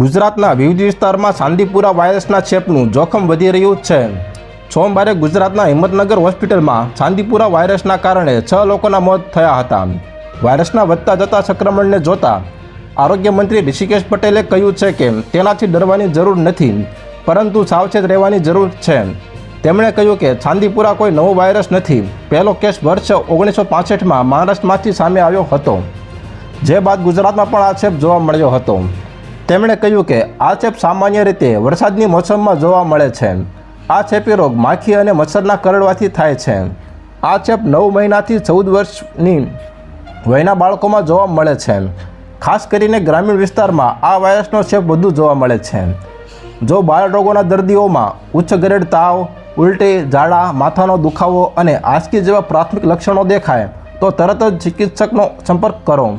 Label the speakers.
Speaker 1: ગુજરાતના વિવિધ વિસ્તારમાં ચાંદીપુરા વાયરસના ચેપનું જોખમ વધી રહ્યું છે. સોમવારે ગુજરાતના હિંમતનગર હોસ્પિટલમાં ચાંદીપુરા વાયરસના કારણે છ લોકોના મોત થયા હતા. વાયરસના વધતા જતા સંક્રમણને જોતા આરોગ્ય મંત્રી ઋષિકેશ પટેલે કહ્યું છે કે તેનાથી ડરવાની જરૂર નથી, પરંતુ સાવચેત રહેવાની જરૂર છે. તેમણે કહ્યું કે ચાંદીપુરા કોઈ નવો વાયરસ નથી. પહેલો કેસ વર્ષ ઓગણીસો પાસઠમાં મહારાષ્ટ્રમાંથી સામે આવ્યો હતો. જે બાદ ગુજરાતમાં પણ આ ચેપ જોવા મળ્યો હતો. તેમણે કહ્યું કે આ ચેપ સામાન્ય રીતે વરસાદની મોસમમાં જોવા મળે છે. આ ચેપી રોગ માખી અને મચ્છરના કરડવાથી થાય છે. આ ચેપ નવ મહિનાથી ચૌદ વર્ષની વયના બાળકોમાં જોવા મળે છે. ખાસ કરીને ગ્રામીણ વિસ્તારમાં આ વાયરસનો ચેપ વધુ જોવા મળે છે. જો બાળરોગોના દર્દીઓમાં ઉચ્ચ ગ્રેડ તાવ, ઉલટી ઝાડા, માથાનો દુખાવો અને આસકી જેવા પ્રાથમિક લક્ષણો દેખાય, તો તરત જ ચિકિત્સકનો સંપર્ક કરો.